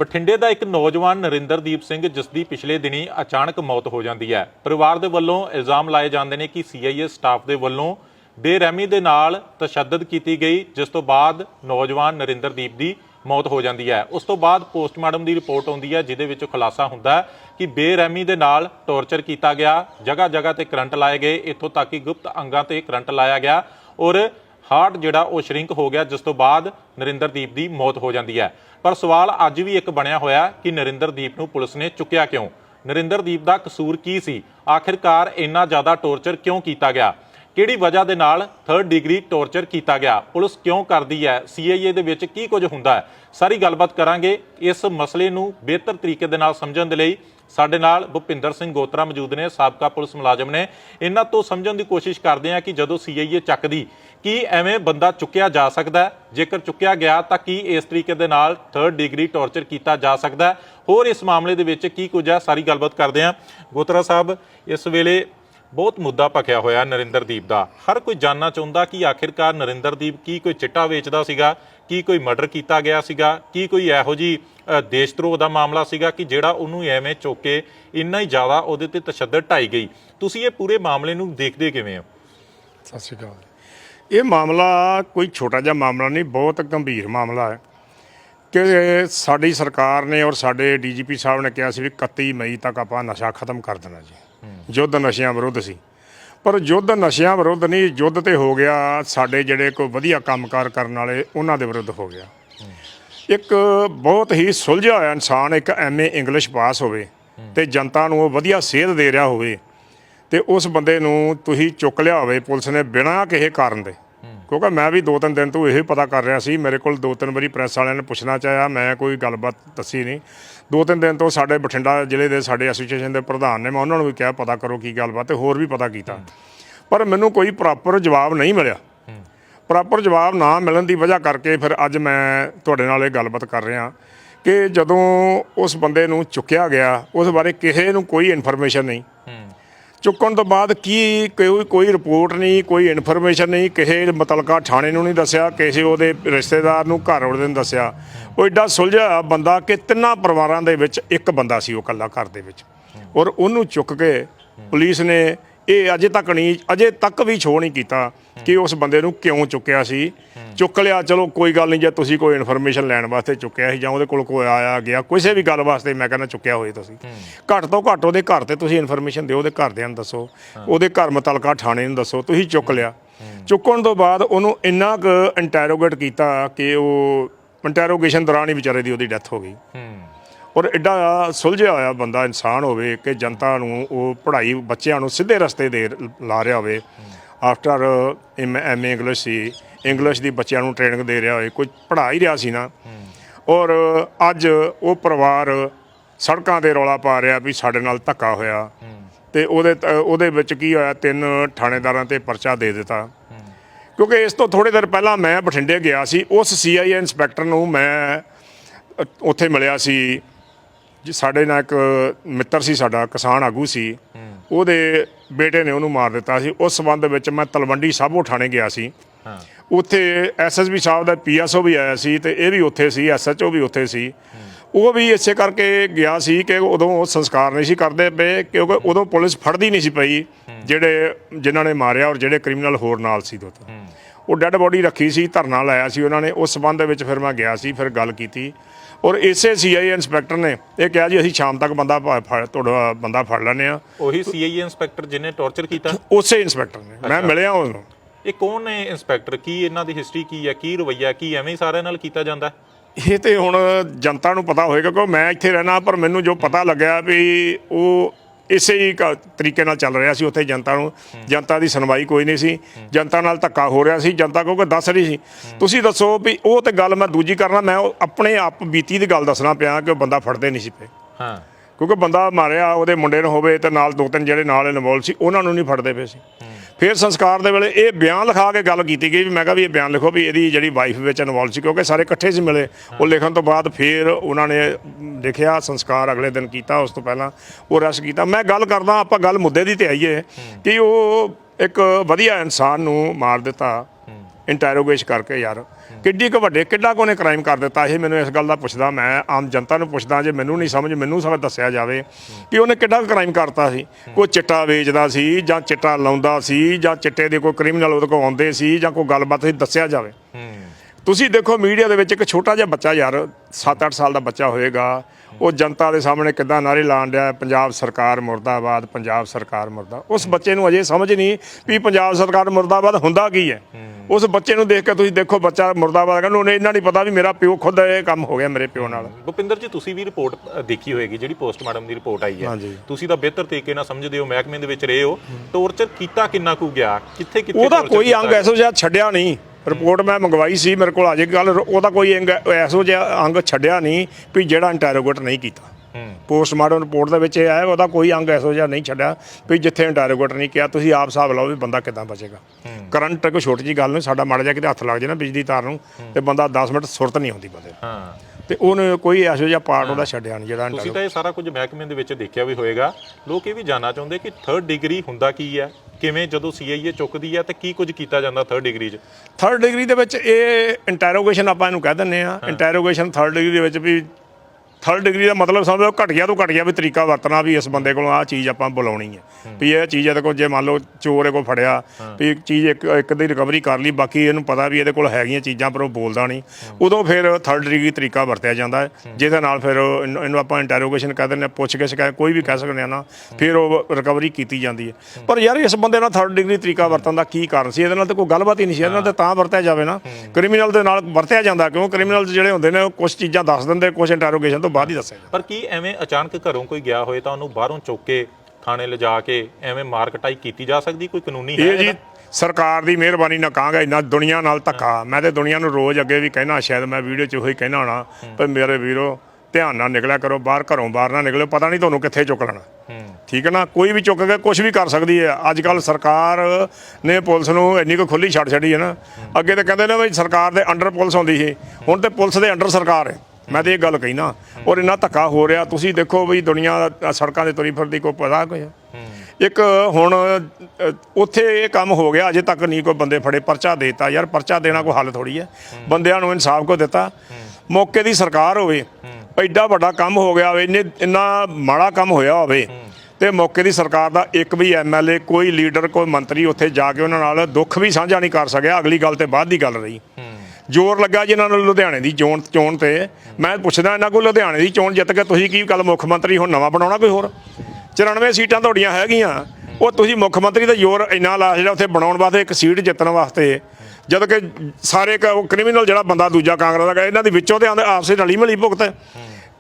ਬਠਿੰਡੇ ਦਾ ਇੱਕ ਨੌਜਵਾਨ ਨਰਿੰਦਰਦੀਪ ਸਿੰਘ, ਜਿਸ ਦੀ ਪਿਛਲੇ ਦਿਨੀ ਅਚਾਨਕ ਮੌਤ ਹੋ ਜਾਂਦੀ ਹੈ। ਪਰਿਵਾਰ ਦੇ ਵੱਲੋਂ ਇਲਜ਼ਾਮ ਲਾਏ ਜਾਂਦੇ ਨੇ ਕਿ ਸੀਆਈਏ ਸਟਾਫ ਦੇ ਵੱਲੋਂ ਬੇਰਹਿਮੀ ਦੇ ਨਾਲ ਤਸ਼ੱਦਦ ਕੀਤੀ ਗਈ, ਜਿਸ ਤੋਂ ਬਾਅਦ ਨੌਜਵਾਨ ਨਰਿੰਦਰਦੀਪ ਦੀ ਮੌਤ ਹੋ ਜਾਂਦੀ ਹੈ। ਉਸ ਤੋਂ ਬਾਅਦ ਪੋਸਟਮਾਰਟਮ ਦੀ ਰਿਪੋਰਟ ਆਉਂਦੀ ਹੈ, ਜਿਹਦੇ ਵਿੱਚ ਖੁਲਾਸਾ ਹੁੰਦਾ ਹੈ ਕਿ ਬੇਰਹਿਮੀ ਦੇ ਨਾਲ ਟੌਰਚਰ ਕੀਤਾ ਗਿਆ। ਜਗ੍ਹਾ ਜਗ੍ਹਾ ਤੇ ਕਰੰਟ ਲਾਏ ਗਏ। ਇੱਥੋਂ ਤੱਕ ਕਿ ਗੁਪਤ ਅੰਗਾਂ ਤੇ ਕਰੰਟ ਲਾਇਆ ਗਿਆ ਔਰ ਹਾਰਟ ਜਿਹੜਾ ਉਹ ਸ਼ਰਿੰਕ ਹੋ ਗਿਆ, ਜਿਸ ਤੋਂ ਬਾਅਦ ਨਰਿੰਦਰਦੀਪ ਦੀ ਮੌਤ ਹੋ ਜਾਂਦੀ ਹੈ। ਪਰ ਸਵਾਲ ਅੱਜ ਵੀ ਇੱਕ ਬਣਿਆ ਹੋਇਆ ਕਿ ਨਰਿੰਦਰਦੀਪ ਨੂੰ ਪੁਲਿਸ ਨੇ ਚੁੱਕਿਆ ਕਿਉਂ? ਨਰਿੰਦਰਦੀਪ ਦਾ ਕਸੂਰ ਕੀ ਸੀ? ਆਖਿਰਕਾਰ ਇੰਨਾ ਜ਼ਿਆਦਾ ਟੌਰਚਰ ਕਿਉਂ ਕੀਤਾ ਗਿਆ? ਕਿਹੜੀ ਵਜ੍ਹਾ ਦੇ ਨਾਲ 3rd ਡਿਗਰੀ ਟੌਰਚਰ ਕੀਤਾ ਗਿਆ? ਪੁਲਿਸ ਕਿਉਂ ਕਰਦੀ ਹੈ? ਸੀਆਈਏ ਦੇ ਵਿੱਚ ਕੀ ਕੁਝ ਹੁੰਦਾ ਹੈ? ਸਾਰੀ ਗੱਲਬਾਤ ਕਰਾਂਗੇ ਇਸ ਮਸਲੇ ਨੂੰ ਬਿਹਤਰ ਤਰੀਕੇ ਦੇ ਨਾਲ ਸਮਝਣ ਦੇ ਲਈ। ਸਾਡੇ ਨਾਲ ਭੁਪਿੰਦਰ ਸਿੰਘ ਗੋਤਰਾ ਮੌਜੂਦ ਨੇ, ਸਾਬਕਾ ਪੁਲਿਸ ਮੁਲਾਜ਼ਮ ਨੇ। ਇਹਨਾਂ ਤੋਂ ਸਮਝਣ ਦੀ ਕੋਸ਼ਿਸ਼ ਕਰਦੇ ਹਾਂ ਕਿ ਜਦੋਂ ਸੀਆਈਏ ਚੱਕਦੀ ਕੀ ਐਵੇਂ ਬੰਦਾ ਚੁੱਕਿਆ ਜਾ ਸਕਦਾ ਹੈ? ਜੇਕਰ ਚੁੱਕਿਆ ਗਿਆ ਤਾਂ ਕੀ ਇਸ ਤਰੀਕੇ ਦੇ ਨਾਲ ਥਰਡ ਡਿਗਰੀ ਟੌਰਚਰ ਕੀਤਾ ਜਾ ਸਕਦਾ ਹੈ? ਹੋਰ ਇਸ ਮਾਮਲੇ ਦੇ ਵਿੱਚ ਕੀ ਕੁਝ ਹੈ? ਸਾਰੀ ਗੱਲਬਾਤ ਕਰਦੇ ਹਾਂ। ਗੋਤਰਾ ਸਾਹਿਬ, ਇਸ ਵੇਲੇ ਬਹੁਤ ਮੁੱਦਾ ਭਖਿਆ ਹੋਇਆ ਨਰਿੰਦਰਦੀਪ ਦਾ। ਹਰ ਕੋਈ ਜਾਨਣਾ ਚਾਹੁੰਦਾ ਕਿ ਆਖਿਰਕਾਰ ਨਰਿੰਦਰਦੀਪ ਕੀ ਕੋਈ ਚਿੱਟਾ ਵੇਚਦਾ ਸੀਗਾ, ਕੀ ਕੋਈ ਮਰਡਰ ਕੀਤਾ ਗਿਆ ਸੀਗਾ, ਕੀ ਕੋਈ ਇਹੋ ਜੀ ਦੇਸ਼ਧਰੋਹ ਦਾ ਮਾਮਲਾ ਸੀਗਾ ਕਿ ਜਿਹੜਾ ਉਹਨੂੰ ਐਵੇਂ ਚੁੱਕ ਕੇ ਇੰਨਾ ਹੀ ਜ਼ਿਆਦਾ ਉਹਦੇ ਤੇ ਤਸ਼ੱਦਦ ਢਾਈ ਗਈ। ਤੁਸੀਂ ਇਹ ਪੂਰੇ ਮਾਮਲੇ ਨੂੰ ਦੇਖਦੇ ਕਿਵੇਂ ਹੋ? ਸਤਿ ਸ਼੍ਰੀ ਅਕਾਲ। ਇਹ ਮਾਮਲਾ ਕੋਈ ਛੋਟਾ ਜਿਹਾ ਮਾਮਲਾ ਨਹੀਂ ਬਹੁਤ ਗੰਭੀਰ ਮਾਮਲਾ ਹੈ ਕਿ ਸਾਡੀ ਸਰਕਾਰ ਨੇ ਔਰ ਸਾਡੇ ਡੀਜੀਪੀ ਸਾਹਿਬ ਨੇ ਕਿਹਾ ਸੀ ਵੀ 31 ਮਈ ਤੱਕ ਆਪਾਂ ਨਸ਼ਾ ਖਤਮ ਕਰ ਦੇਣਾ ਜੀ। ਯੁੱਧ ਨਸ਼ਿਆਂ ਵਿਰੁੱਧ ਸੀ। ਪਰ ਯੁੱਧ ਨਸ਼ਿਆਂ ਵਿਰੁੱਧ ਨਹੀਂ ਯੁੱਧ ਤੇ ਹੋ ਗਿਆ ਸਾਡੇ ਜਿਹੜੇ ਕੋਈ ਵਧੀਆ ਕੰਮਕਾਰ ਕਰਨ ਵਾਲੇ ਉਹਨਾਂ ਦੇ ਵਿਰੁੱਧ ਹੋ ਗਿਆ। ਇੱਕ ਬਹੁਤ ਹੀ ਸੁਲਝਿਆ ਹੋਇਆ ਇਨਸਾਨ ਇੱਕ ਐਮਏ ਇੰਗਲਿਸ਼ ਪਾਸ ਹੋਵੇ ਤੇ ਜਨਤਾ ਨੂੰ ਉਹ ਵਧੀਆ ਸੇਧ ਦੇ ਰਿਹਾ ਹੋਵੇ ਤੇ ਉਸ ਬੰਦੇ ਨੂੰ ਤੁਸੀਂ ਚੁੱਕ ਲਿਆ ਹੋਵੇ ਪੁਲਿਸ ਨੇ ਬਿਨਾਂ ਕਿਸੇ ਕਾਰਨ ਦੇ। ਕਿਉਂਕਿ ਮੈਂ ਵੀ ਦੋ ਤਿੰਨ ਦਿਨ ਤੋਂ ਇਹ ਪਤਾ ਕਰ ਰਿਹਾ ਸੀ, ਮੇਰੇ ਕੋਲ ਦੋ ਤਿੰਨ ਵਾਰੀ ਪ੍ਰੈਸ ਵਾਲਿਆਂ ਨੇ ਪੁੱਛਣਾ ਚਾਹਿਆ, ਮੈਂ ਕੋਈ ਗੱਲਬਾਤ ਦੱਸੀ ਨਹੀਂ। ਦੋ ਤਿੰਨ ਦਿਨ ਤੋਂ ਸਾਡੇ ਬਠਿੰਡਾ ਜ਼ਿਲ੍ਹੇ ਦੇ, ਸਾਡੇ ਐਸੋਸੀਏਸ਼ਨ ਦੇ ਪ੍ਰਧਾਨ ਨੇ ਮੈਂ ਉਹਨਾਂ ਨੂੰ ਵੀ ਕਿਹਾ, ਪਤਾ ਕਰੋ ਕੀ ਗੱਲਬਾਤ ਤੇ ਹੋਰ ਵੀ ਪਤਾ ਕੀਤਾ। ਪਰ ਮੈਨੂੰ ਕੋਈ ਪ੍ਰੋਪਰ ਜਵਾਬ ਨਹੀਂ ਮਿਲਿਆ। ਪ੍ਰੋਪਰ ਜਵਾਬ ਨਾ ਮਿਲਣ ਦੀ ਵਜ੍ਹਾ ਕਰਕੇ ਫਿਰ ਅੱਜ ਮੈਂ ਤੁਹਾਡੇ ਨਾਲ ਇਹ ਗੱਲਬਾਤ ਕਰ ਰਿਹਾ ਕਿ ਜਦੋਂ ਉਸ ਬੰਦੇ ਨੂੰ ਚੁੱਕਿਆ ਗਿਆ, ਉਸ ਬਾਰੇ ਕਿਸੇ ਨੂੰ ਕੋਈ ਇਨਫੋਰਮੇਸ਼ਨ ਨਹੀਂ। ਚੁੱਕਣ ਤੋਂ ਬਾਅਦ ਕੀ ਕੋਈ ਕੋਈ ਰਿਪੋਰਟ ਨਹੀਂ, ਕੋਈ ਇਨਫੋਰਮੇਸ਼ਨ ਨਹੀਂ, ਕਿਸੇ ਮੁਤਲਕਾ ਥਾਣੇ ਨੂੰ ਨਹੀਂ ਦੱਸਿਆ, ਕਿਸੇ ਉਹਦੇ ਰਿਸ਼ਤੇਦਾਰ ਨੂੰ ਘਰ ਵਾਲੇ ਨੂੰ ਦੱਸਿਆ। ਉਹ ਐਡਾ ਸੁਲਝਿਆ ਬੰਦਾ ਕਿ ਤਿੰਨਾਂ ਪਰਿਵਾਰਾਂ ਦੇ ਵਿੱਚ ਇੱਕ ਬੰਦਾ ਸੀ ਉਹ ਇਕੱਲਾ ਘਰ ਦੇ ਵਿੱਚ। ਔਰ ਉਹਨੂੰ ਚੁੱਕ ਕੇ ਪੁਲਿਸ ਨੇ ਇਹ ਅਜੇ ਤੱਕ ਨਹੀਂ, ਅਜੇ ਤੱਕ ਵੀ ਛੋ ਨਹੀਂ ਕੀਤਾ। ਕਿ ਉਸ ਬੰਦੇ ਨੂੰ ਕਿਉਂ ਚੁੱਕਿਆ ਸੀ? ਚੁੱਕ ਲਿਆ ਚਲੋ ਕੋਈ ਗੱਲ ਨਹੀਂ ਜੇ ਤੁਸੀਂ ਕੋਈ ਇਨਫੋਰਮੇਸ਼ਨ ਲੈਣ ਵਾਸਤੇ ਚੁੱਕਿਆ ਸੀ ਜਾਂ ਉਹਦੇ ਕੋਲ ਕੋਈ ਆਇਆ ਗਿਆ ਕਿਸੇ ਵੀ ਗੱਲ ਵਾਸਤੇ ਮੈਂ ਕਹਿੰਦਾ ਚੁੱਕਿਆ ਹੋਏ ਤੁਸੀਂ। ਘੱਟ ਤੋਂ ਘੱਟ ਉਹਦੇ ਘਰ ਤੇ ਤੁਸੀਂ ਇਨਫੋਰਮੇਸ਼ਨ ਦਿਓ ਉਹਦੇ ਘਰਦਿਆਂ ਨੂੰ ਦੱਸੋ। ਉਹਦੇ ਘਰ ਮੁਤਲਕਾ ਥਾਣੇ ਨੂੰ ਦੱਸੋ ਤੁਸੀਂ ਚੁੱਕ ਲਿਆ। ਚੁੱਕਣ ਤੋਂ ਬਾਅਦ ਉਹਨੂੰ ਇੰਨਾ ਕੁ ਇੰਟਰੋਗੇਟ ਕੀਤਾ ਕਿ ਉਹ ਇੰਟਰੋਗੇਸ਼ਨ ਦੌਰਾਨ ਹੀ ਵਿਚਾਰੇ ਦੀ ਉਹਦੀ ਡੈਥ ਹੋ ਗਈ। ਔਰ ਐਡਾ ਸੁਲਝਿਆ ਹੋਇਆ ਬੰਦਾ ਇਨਸਾਨ ਹੋਵੇ ਕਿ ਜਨਤਾ ਨੂੰ ਉਹ ਪੜ੍ਹਾਈ ਬੱਚਿਆਂ ਨੂੰ ਸਿੱਧੇ ਰਸਤੇ ਦੇ ਲਾ ਰਿਹਾ ਹੋਵੇ। After M M English C English ਦੀ ਬੱਚਿਆਂ ਨੂੰ ਟ੍ਰੇਨਿੰਗ ਦੇ ਰਿਹਾ ਹੋਵੇ ਕੋਈ ਪੜ੍ਹਾ ਹੀ ਰਿਹਾ ਸੀ ਨਾ। ਔਰ ਅੱਜ ਉਹ ਪਰਿਵਾਰ ਸੜਕਾਂ ਤੇ ਰੌਲਾ ਪਾ ਰਿਹਾ ਵੀ ਸਾਡੇ ਨਾਲ ਧੱਕਾ ਹੋਇਆ। ਤੇ ਉਹਦੇ ਉਹਦੇ ਵਿੱਚ ਕੀ ਹੋਇਆ ਤਿੰਨ ਥਾਣੇਦਾਰਾਂ ਤੇ ਪਰਚਾ ਦੇ ਦਿੱਤਾ। ਕਿਉਂਕਿ ਇਸ ਤੋਂ ਥੋੜੇ ਦਿਨ ਪਹਿਲਾਂ ਮੈਂ ਬਠਿੰਡੇ ਗਿਆ ਸੀ ਉਸ ਸੀਆਈਏ ਇੰਸਪੈਕਟਰ ਨੂੰ ਮੈਂ ਉੱਥੇ ਮਿਲਿਆ ਸੀ। ਜੀ ਸਾਡੇ ਨਾਲ ਇੱਕ ਮਿੱਤਰ ਸੀ ਸਾਡਾ ਕਿਸਾਨ ਆਗੂ ਸੀ। ਉਹਦੇ ਬੇਟੇ ਨੇ ਉਹਨੂੰ ਮਾਰ ਦਿੱਤਾ ਸੀ। ਉਸ ਸਬੰਧ ਵਿੱਚ ਮੈਂ ਤਲਵੰਡੀ ਸਾਬੋ ਥਾਣੇ ਗਿਆ ਸੀ। ਹਾਂ। ਉੱਥੇ ਐਸਐਸਬੀ ਸਾਹਿਬ ਦਾ ਪੀਐਸਓ ਵੀ ਆਇਆ ਸੀ ਤੇ ਇਹ ਵੀ ਉੱਥੇ ਸੀ ਐਸਐਚਓ ਵੀ ਉੱਥੇ ਸੀ। ਉਹ ਵੀ ਇਸੇ ਕਰਕੇ ਗਿਆ ਸੀ ਕਿ ਉਦੋਂ ਉਹ ਸੰਸਕਾਰ ਨਹੀਂ ਸੀ ਕਰਦੇ ਪਏ ਕਿਉਂਕਿ ਉਦੋਂ ਪੁਲਿਸ ਫੜਦੀ ਨਹੀਂ ਸੀ ਪਈ ਜਿਹੜੇ ਜਿਨ੍ਹਾਂ ਨੇ ਮਾਰਿਆ ਔਰ ਜਿਹੜੇ ਕ੍ਰਿਮੀਨਲ ਹੋਰ ਨਾਲ ਸੀ ਦੋ ਉਹ ਡੈੱਡ ਬੋਡੀ ਰੱਖੀ ਸੀ ਧਰਨਾ ਲਾਇਆ ਸੀ ਉਹਨਾਂ ਨੇ। ਉਸ ਸਬੰਧ ਵਿੱਚ ਫਿਰ ਮੈਂ ਗਿਆ ਸੀ ਫਿਰ ਗੱਲ ਕੀਤੀ। ਔਰ ਇਸੇ ਸੀਆਈ ਇੰਸਪੈਕਟਰ ਨੇ ਇਹ ਕਿਹਾ ਜੀ ਅਸੀਂ ਸ਼ਾਮ ਤੱਕ ਬੰਦਾ ਫ- ਫੜ ਤੁਹਾਡਾ ਬੰਦਾ ਫੜ ਲੈਂਦੇ ਆ ਉਹੀ ਸੀਆਈਏ ਇੰਸਪੈਕਟਰ ਜਿਹਨੇ ਟੌਰਚਰ ਕੀਤਾ? ਉਸੇ ਇੰਸਪੈਕਟਰ ਨੇ। ਮੈਂ ਮਿਲਿਆ ਉਹਨੂੰ। ਇਹ ਕੌਣ ਨੇ ਇੰਸਪੈਕਟਰ ਕੀ ਇਹਨਾਂ ਦੀ ਹਿਸਟਰੀ ਕੀ ਹੈ? ਕੀ ਰਵਈਆ? ਕੀ ਐਵੇਂ ਹੀ ਸਾਰਿਆਂ ਨਾਲ ਕੀਤਾ ਜਾਂਦਾ? ਹੈ? ਇਹ ਤੇ ਹੁਣ ਜਨਤਾ ਨੂੰ ਪਤਾ ਹੋਏਗਾ ਕਿਉਂਕਿ ਮੈਂ ਇੱਥੇ ਰਹਿਣਾ ਪਰ ਮੈਨੂੰ ਜੋ ਪਤਾ ਲੱਗਿਆ ਵੀ ਉਹ ਇਸੇ ਹੀ ਕ- ਤਰੀਕੇ ਨਾਲ ਚੱਲ ਰਿਹਾ ਸੀ ਉੱਥੇ ਜਨਤਾ ਨੂੰ। ਜਨਤਾ ਦੀ ਸੁਣਵਾਈ ਕੋਈ ਨਹੀਂ ਸੀ। ਜਨਤਾ ਨਾਲ ਧੱਕਾ ਹੋ ਰਿਹਾ ਸੀ। ਜਨਤਾ ਕਿਉਂਕਿ ਦੱਸ ਰਹੀ ਸੀ। ਤੁਸੀਂ ਦੱਸੋ ਵੀ ਉਹ ਤੇ ਗੱਲ ਮੈਂ ਦੂਜੀ ਕਰਨਾ ਮੈਂ ਉਹ ਆਪਣੇ ਆਪ ਬੀਤੀ ਦੀ ਗੱਲ ਦੱਸਣਾ ਪਿਆ ਕਿ ਉਹ ਬੰਦਾ ਫੜਦੇ ਨਹੀਂ ਸੀ ਪਏ। ਹਾਂ। ਕਿਉਂਕਿ ਬੰਦਾ ਮਾਰਿਆ ਉਹਦੇ ਮੁੰਡੇ ਨੂੰ ਹੋਵੇ ਤੇ ਨਾਲ ਦੋ ਤਿੰਨ ਜਿਹੜੇ ਨਾਲ ਇਨਵੋਲਵ ਸੀ ਉਹਨਾਂ ਨੂੰ ਨਹੀਂ ਫੜਦੇ ਪਏ ਸੀ। ਫਿਰ ਸੰਸਕਾਰ ਦੇ ਵੇਲੇ ਇਹ ਬਿਆਨ ਲਿਖਾ ਕੇ ਗੱਲ ਕੀਤੀ ਗਈ ਵੀ ਮੈਂ ਕਿਹਾ ਵੀ ਇਹ ਬਿਆਨ ਲਿਖੋ ਵੀ ਇਹਦੀ ਜਿਹੜੀ ਵਾਈਫ ਵਿੱਚ ਇਨਵੋਲਵ ਸੀ, ਕਿਉਂਕਿ ਸਾਰੇ ਇਕੱਠੇ ਸੀ ਮਿਲੇ। ਉਹ ਲਿਖਣ ਤੋਂ ਬਾਅਦ ਫਿਰ ਉਹਨਾਂ ਨੇ ਲਿਖਿਆ, ਸੰਸਕਾਰ ਅਗਲੇ ਦਿਨ ਕੀਤਾ, ਉਸ ਤੋਂ ਪਹਿਲਾਂ ਉਹ ਰਸ਼ ਕੀਤਾ। ਮੈਂ ਗੱਲ ਕਰਦਾ, ਆਪਾਂ ਗੱਲ ਮੁੱਦੇ ਦੀ ਤੇ ਆਈਏ, ਕਿ ਉਹ ਇੱਕ ਵਧੀਆ ਇਨਸਾਨ ਨੂੰ ਮਾਰ ਦਿੱਤਾ। ਇੰਟਰੋਗੇਸ਼ਨ ਕਰਕੇ ਯਾਰ, ਕਿੱਡੀ ਕੁ ਵੱਡੇ, ਕਿੱਡਾ ਕੋਨੇ ਕ੍ਰਾਈਮ ਕਰ ਦਿੱਤਾ? ਇਹ ਮੈਨੂੰ ਇਸ ਗੱਲ ਦਾ ਪੁੱਛਦਾ, ਮੈਂ ਆਮ ਜਨਤਾ ਨੂੰ ਪੁੱਛਦਾ, ਜੇ ਮੈਨੂੰ ਨਹੀਂ ਸਮਝ, ਮੈਨੂੰ ਸਮਝ ਦੱਸਿਆ ਜਾਵੇ ਕਿ ਉਹਨੇ ਕਿੱਡਾ ਕ੍ਰਾਈਮ ਕਰਤਾ ਸੀ। ਕੋਈ ਚਿੱਟਾ ਵੇਚਦਾ ਸੀ, ਜਾਂ ਚਿੱਟਾ ਲਾਉਂਦਾ ਸੀ, ਜਾਂ ਚਿੱਟੇ ਦੇ ਕੋਈ ਕ੍ਰਿਮੀਨਲ ਉਹਦੇ ਕੋਲ ਆਉਂਦੇ ਸੀ, ਜਾਂ ਕੋਈ ਗੱਲਬਾਤ ਸੀ, ਦੱਸਿਆ ਜਾਵੇ। ਤੁਸੀਂ ਦੇਖੋ ਮੀਡੀਆ ਦੇ ਵਿੱਚ ਇੱਕ ਛੋਟਾ ਜਿਹਾ ਬੱਚਾ ਯਾਰ 7-8 ਸਾਲ ਦਾ ਬੱਚਾ ਹੋਏਗਾ ਉਹ ਜਨਤਾ ਦੇ ਸਾਹਮਣੇ ਕਿੱਦਾਂ ਨਾਰੇ ਲਾਣ ਡਿਆ ਪੰਜਾਬ ਸਰਕਾਰ ਮੁਰਦਾਬਾਦ ਪੰਜਾਬ ਸਰਕਾਰ ਮੁਰਦਾ ਉਸ ਬੱਚੇ ਨੂੰ ਅਜੇ ਸਮਝ ਨਹੀਂ ਵੀ ਪੰਜਾਬ ਸਰਕਾਰ ਮੁਰਦਾਬਾਦ ਹੁੰਦਾ ਕੀ ਹੈ। ਉਸ ਬੱਚੇ ਨੂੰ ਦੇਖ ਕੇ ਤੁਸੀਂ ਦੇਖੋ ਬੱਚਾ ਮੁਰਦਾਬਾਦ ਕਹਿੰਦਾ ਉਹਨੇ ਇਹਨਾਂ ਨਹੀਂ ਪਤਾ ਵੀ ਮੇਰਾ ਪਿਓ ਖੁਦ ਇਹ ਕੰਮ ਹੋ ਗਿਆ ਮੇਰੇ ਪਿਓ ਨਾਲ। ਭੁਪਿੰਦਰ ਜੀ ਤੁਸੀਂ ਵੀ ਰਿਪੋਰਟ ਦੇਖੀ ਹੋਏਗੀ ਜਿਹੜੀ ਪੋਸਟਮਾਰਟਮ ਦੀ ਰਿਪੋਰਟ ਆਈ ਹੈ। ਤੁਸੀਂ ਤਾਂ ਬਿਹਤਰ ਤਰੀਕੇ ਨਾਲ ਸਮਝਦੇ ਹੋ ਮਹਿਕਮੇ ਦੇ ਵਿੱਚ ਰਹੇ ਹੋ। ਟੌਰਚਰ ਕੀਤਾ ਕਿੰਨਾ ਕੁ ਗਿਆ? ਕਿੱਥੇ ਕਿੱਥੇ ਉਹਦਾ ਕੋਈ ਅੰਗ? ਐਸੋ ਜਿਹਾ ਛੱਡਿਆ ਨਹੀਂ। ਰਿਪੋਰਟ ਮੈਂ ਮੰਗਵਾਈ ਸੀ ਮੇਰੇ ਕੋਲ ਅਜੇ ਗੱਲ ਉਹਦਾ ਕੋਈ ਅੰਗ ਐਸੋ ਜਿਹਾ ਅੰਗ ਛੱਡਿਆ ਨਹੀਂ ਵੀ ਜਿਹੜਾ ਇੰਟਰੋਗੇਟ ਨਹੀਂ ਕੀਤਾ। ਪੋਸਟਮਾਰਟਮ ਰਿਪੋਰਟ ਦੇ ਵਿੱਚ ਇਹ ਆਇਆ ਉਹਦਾ ਕੋਈ ਅੰਗ ਐਸੋ ਜਿਹਾ ਨਹੀਂ ਛੱਡਿਆ ਵੀ ਜਿੱਥੇ ਇੰਟਰੋਗੇਟਰ ਨਹੀਂ ਕਿਹਾ ਤੁਸੀਂ ਆਪ ਹਿਸਾਬ ਲਾਓ ਵੀ ਬੰਦਾ ਕਿੱਦਾਂ ਬਚੇਗਾ। ਕਰੰਟ ਕੋਈ ਛੋਟੀ ਜੀ ਗੱਲ ਨਹੀਂ ਸਾਡਾ ਮਾੜਾ ਜਿਹਾ ਕਿਤੇ ਹੱਥ ਲੱਗ ਜੇ ਨਾ ਬਿਜਲੀ ਤਾਰ ਨੂੰ ਤੇ ਬੰਦਾ 10 ਮਿੰਟ ਸੁਰਤ ਨਹੀਂ ਆਉਂਦੀ ਬੰਦੇ। ਹਾਂ। ਤੇ ਉਹਨੇ ਕੋਈ ਐਸੋ ਜਿਹਾ ਪਾਰਟ ਉਹਦਾ ਛੱਡਿਆ ਨਹੀਂ ਜਿਹੜਾ ਤੁਸੀਂ ਤਾਂ ਇਹ ਸਾਰਾ ਕੁਝ ਮਹਿਕਮੇ ਦੇ ਵਿੱਚ ਦੇਖਿਆ ਵੀ ਹੋਵੇਗਾ ਲੋਕ ਇਹ ਵੀ ਜਾਨਣਾ ਚਾਹੁੰਦੇ ਕਿ ਥਰਡ ਡਿਗਰੀ ਹੁੰਦਾ ਕੀ ਹੈ? ਕਿਵੇਂ ਜਦੋਂ ਸੀਆਈਏ ਚੁੱਕਦੀ ਹੈ ਤੇ ਕੀ ਕੁਝ ਕੀਤਾ ਜਾਂਦਾ ਥਰਡ ਡਿਗਰੀ 'ਚ? ਥਰਡ ਡਿਗਰੀ ਦੇ ਵਿੱਚ ਇਹ ਇੰਟਰੋਗੇਸ਼ਨ ਆਪਾਂ ਇਹਨੂੰ ਕਹਿ ਦਿੰਦੇ ਆ ਇੰਟਰੋਗੇਸ਼ਨ ਥਰਡ ਡਿਗਰੀ ਦੇ ਵਿੱਚ ਵੀ ਥਰਡ ਡਿਗਰੀ ਦਾ ਮਤਲਬ ਸਮਝੋ ਘਟੀਆ ਤੋਂ ਘਟੀਆ ਵੀ ਤਰੀਕਾ ਵਰਤਣਾ ਵੀ ਇਸ ਬੰਦੇ ਕੋਲੋਂ ਆਹ ਚੀਜ਼ ਆਪਾਂ ਬੁਲਾਉਣੀ ਹੈ। ਵੀ ਇਹ ਚੀਜ਼ ਇਹਦੇ ਕੋਲ ਜੇ ਮੰਨ ਲਓ ਚੋਰ ਇਹ ਕੋਲ ਫੜਿਆ ਵੀ ਇੱਕ ਚੀਜ਼ ਇੱਕ ਇੱਕ ਦੀ ਰਿਕਵਰੀ ਕਰ ਲਈ ਬਾਕੀ ਇਹਨੂੰ ਪਤਾ ਵੀ ਇਹਦੇ ਕੋਲ ਹੈਗੀਆਂ ਚੀਜ਼ਾਂ ਪਰ ਉਹ ਬੋਲਦਾ ਨਹੀਂ। ਉਦੋਂ ਫਿਰ ਥਰਡ ਡਿਗਰੀ ਤਰੀਕਾ ਵਰਤਿਆ ਜਾਂਦਾ ਹੈ ਜਿਹਦੇ ਨਾਲ ਫਿਰ ਇਹਨੂੰ ਆਪਾਂ ਇੰਟਰੋਗੇਸ਼ਨ ਕਹਿ ਦਿੰਦੇ ਹਾਂ ਪੁੱਛ ਕੇ ਸ਼ਿਕਾਇਤ ਕੋਈ ਵੀ ਕਹਿ ਸਕਦੇ ਆ ਨਾ ਫਿਰ ਉਹ ਰਿਕਵਰੀ ਕੀਤੀ ਜਾਂਦੀ ਹੈ। ਪਰ ਯਾਰ ਇਸ ਬੰਦੇ ਨਾਲ ਥਰਡ ਡਿਗਰੀ ਤਰੀਕਾ ਵਰਤਣ ਦਾ ਕੀ ਕਾਰਨ ਸੀ? ਇਹਦੇ ਨਾਲ ਤਾਂ ਕੋਈ ਗੱਲਬਾਤ ਹੀ ਨਹੀਂ ਸੀ ਇਹਦੇ ਨਾਲ ਤਾਂ ਤਾਂ ਵਰਤਿਆ ਜਾਵੇ ਨਾ। ਕ੍ਰਿਮੀਨਲ ਦੇ ਨਾਲ ਵਰਤਿਆ ਜਾਂਦਾ ਕਿਉਂ? ਕ੍ਰਿਮੀਨਲ ਜਿਹੜੇ ਹੁੰਦੇ ਨੇ ਉਹ ਕੁਝ ਚੀਜ਼ਾਂ ਦੱਸ ਦਿੰਦੇ ਕੁਝ ਇੰਟਰੋਗੇਸ਼ਨ ਤੋਂ ਬਾਅਦ ਹੀ ਦੱਸਿਆ ਪਰ ਕੀ ਐਵੇਂ ਅਚਾਨਕ ਘਰੋਂ ਕੋਈ ਗਿਆ ਹੋਏ ਤਾਂ ਉਹਨੂੰ ਬਾਹਰੋਂ ਚੁੱਕ ਕੇ ਥਾਣੇ ਲਿਜਾ ਕੇ ਐਵੇਂ ਮਾਰ ਕਟਾਈ ਕੀਤੀ ਜਾ ਸਕਦੀ? ਕੋਈ ਕਾਨੂੰਨੀ ਹੈ ਇਹ ਜੀ ਇਹਦਾ? ਸਰਕਾਰ ਦੀ ਮਿਹਰਬਾਨੀ ਨਾਲ ਕਹਾਂਗਾ ਇੰਨਾ ਦੁਨੀਆ ਨਾਲ ਧੱਕਾ। ਮੈਂ ਤੇ ਦੁਨੀਆ ਨੂੰ ਰੋਜ਼ ਅੱਗੇ ਵੀ ਕਹਿਣਾ ਸ਼ਾਇਦ ਮੈਂ ਵੀਡੀਓ 'ਚ ਉਹੀ ਕਹਿਣਾ ਹੋਣਾ ਪਰ ਮੇਰੇ ਵੀਰੋ ਧਿਆਨ ਨਾਲ ਨਿਕਲਿਆ ਕਰੋ ਬਾਹਰ ਘਰੋਂ ਬਾਹਰ ਨਾ ਨਿਕਲਿਓ ਪਤਾ ਨਹੀਂ ਤੁਹਾਨੂੰ ਕਿੱਥੇ ਚੁੱਕ ਲੈਣਾ। ਹੂੰ। ਠੀਕ ਹੈ ਨਾ? ਕੋਈ ਵੀ ਚੁੱਕ ਕੇ ਕੁਝ ਵੀ ਕਰ ਸਕਦੀ ਹੈ। ਅੱਜ ਕੱਲ ਸਰਕਾਰ ਨੇ ਪੁਲਿਸ ਨੂੰ ਇੰਨੀ ਕੁ ਖੁੱਲੀ ਛੱਡ ਛੱਡੀ ਹੈ ਨਾ। ਅੱਗੇ ਤਾਂ ਕਹਿੰਦੇ ਨੇ ਵੀ ਸਰਕਾਰ ਦੇ ਅੰਡਰ ਪੁਲਿਸ ਹੁੰਦੀ ਸੀ। ਹੁਣ ਤੇ ਪੁਲਿਸ ਦੇ ਅੰਡਰ ਸਰਕਾਰ ਹੈ। ਮੈਂ ਤੇ ਇਹ ਗੱਲ ਕਹਿਣਾ ਔਰ ਇੰਨਾ ਧੱਕਾ ਹੋ ਰਿਹਾ ਤੁਸੀਂ ਦੇਖੋ ਵੀ ਦੁਨੀਆ ਸੜਕਾਂ ਤੇ ਤੁਰੀ ਫਿਰਦੀ ਕੋਈ ਪਤਾ ਕੋਈ ਇੱਕ ਹੁਣ ਉੱਥੇ ਇਹ ਕੰਮ ਹੋ ਗਿਆ ਅਜੇ ਤੱਕ ਨਹੀਂ ਕੋਈ ਬੰਦੇ ਫੜੇ ਪਰਚਾ ਦੇਤਾ। ਯਾਰ ਪਰਚਾ ਦੇਣਾ ਕੋਈ ਹੱਲ ਥੋੜੀ ਹੈ। ਬੰਦਿਆਂ ਨੂੰ ਇਨਸਾਫ ਕੋ ਦਿੱਤਾ। ਮੌਕੇ ਦੀ ਸਰਕਾਰ ਹੋਵੇ ਐਡਾ ਵੱਡਾ ਕੰਮ ਹੋ ਗਿਆ ਹੋਵੇ ਇੰਨੇ ਇੰਨਾ ਮਾੜਾ ਕੰਮ ਹੋਇਆ ਹੋਵੇ ਤੇ ਮੌਕੇ ਦੀ ਸਰਕਾਰ ਦਾ ਇੱਕ ਵੀ ਐਮਐਲਏ ਕੋਈ ਲੀਡਰ ਕੋਈ ਮੰਤਰੀ ਉੱਥੇ ਜਾ ਕੇ ਉਹਨਾਂ ਨਾਲ ਦੁੱਖ ਵੀ ਸਾਂਝਾ ਨਹੀਂ ਕਰ ਸਕਿਆ। ਅਗਲੀ ਗੱਲ ਤੇ ਬਾਅਦ ਦੀ ਗੱਲ ਰਹੀ। ਜ਼ੋਰ ਲੱਗਾ ਜੀ ਇਹਨਾਂ ਨੂੰ ਲੁਧਿਆਣੇ ਦੀ ਚੋਣ ਚੋਣ ਤੇ। ਮੈਂ ਪੁੱਛਦਾ ਇਹਨਾਂ ਕੋਲ ਲੁਧਿਆਣੇ ਦੀ ਚੋਣ ਜਿੱਤ ਕੇ ਤੁਸੀਂ ਕੀ ਕੱਲ ਮੁੱਖ ਮੰਤਰੀ ਹੁਣ ਨਵਾਂ ਬਣਾਉਣਾ ਕੋਈ ਹੋਰ? 94 ਸੀਟਾਂ ਤੁਹਾਡੀਆਂ ਹੈਗੀਆਂ। ਉਹ ਤੁਸੀਂ ਮੁੱਖ ਮੰਤਰੀ ਦਾ ਜ਼ੋਰ ਇੰਨਾ ਲਾ ਜਿਹੜਾ ਉੱਥੇ ਬਣਾਉਣ ਵਾਸਤੇ ਇੱਕ ਸੀਟ ਜਿੱਤਣ ਵਾਸਤੇ। ਜਦ ਕਿ ਸਾਰੇ ਕ੍ਰਿਮੀਨਲ ਜਿਹੜਾ ਬੰਦਾ ਦੂਜਾ ਕਾਂਗਰਸ ਦਾ ਗਾ, ਇਹਨਾਂ ਦੇ ਵਿੱਚੋਂ ਤੇ ਆਂਦੇ ਆਪਸੇ ਰਲੀ ਮਿਲੀ ਭੁਗਤ। ਹੈ